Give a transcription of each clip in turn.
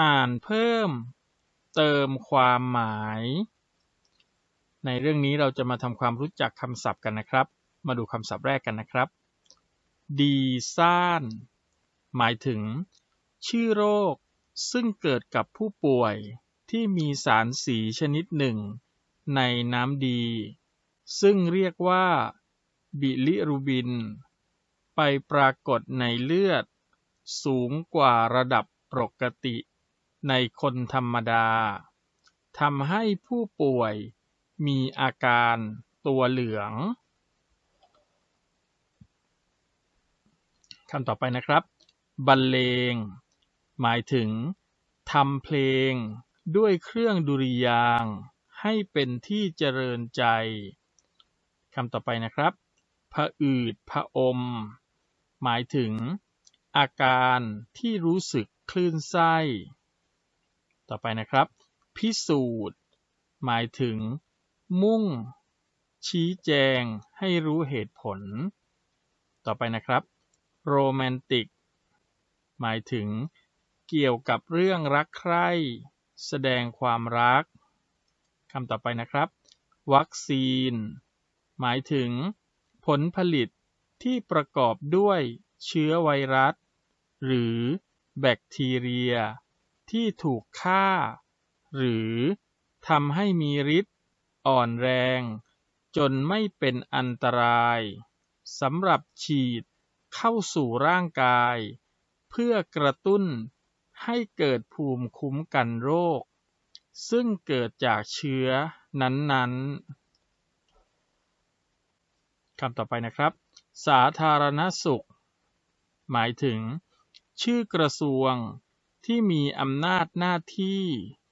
อ่านเพิ่มเติมความหมาย ในเรื่องนี้เราจะมาทำความรู้จักคำศัพท์กันนะครับ มาดูคำศัพท์แรกกันนะครับ ดีซ่าน หมายถึง ชื่อโรค ซึ่งเกิดกับผู้ป่วยที่มีสารสีชนิดหนึ่ง ในน้ำดี ซึ่งเรียกว่า บิลิรูบิน ไปปรากฏในเลือด สูงกว่าระดับปกติ ในคนธรรมดาทำให้ผู้ป่วยมีอาการตัวเหลืองคำต่อไปนะครับ บรรเลง หมายถึงทำเพลงด้วยเครื่องดุริยางให้เป็นที่เจริญใจคำต่อไปนะครับผะอืดผะอม หมายถึง อาการที่รู้สึกคลื่นไส้ ต่อไปนะครับ พิสูจน์ หมายถึง มุ่ง ชี้แจง ให้รู้เหตุผล ต่อไปนะครับ โรแมนติก หมายถึง เกี่ยวกับเรื่องรักใคร่ แสดงความรักคำต่อไปนะครับ วัคซีน หมายถึง ผลผลิตที่ประกอบด้วยเชื้อไวรัส หรือแบคทีเรีย ที่ถูกฆ่า หรือทำให้มีฤทธิ์อ่อนแรง จนไม่เป็นอันตรายสำหรับฉีดเข้าสู่ร่างกาย เพื่อกระตุ้นให้เกิดภูมิคุ้มกันโรค ซึ่งเกิดจากเชื้อนั้นๆคำต่อไปนะครับ สาธารณสุข หมายถึง ชื่อกระทรวง ที่มีอำนาจหน้าที่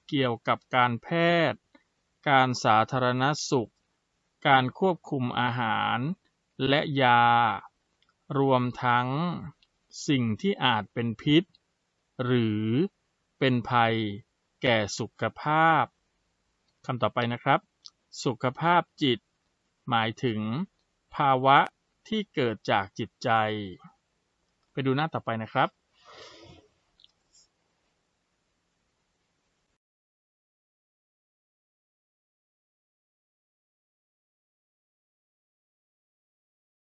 เกี่ยวกับการแพทย์ การสาธารณสุข การควบคุมอาหารและยา รวมทั้งสิ่งที่อาจเป็นพิษ หรือเป็นภัยแก่สุขภาพคำต่อไปนะครับ สุขภาพจิต หมายถึง ภาวะที่เกิดจากจิตใจ ไปดูหน้าต่อไปนะครับ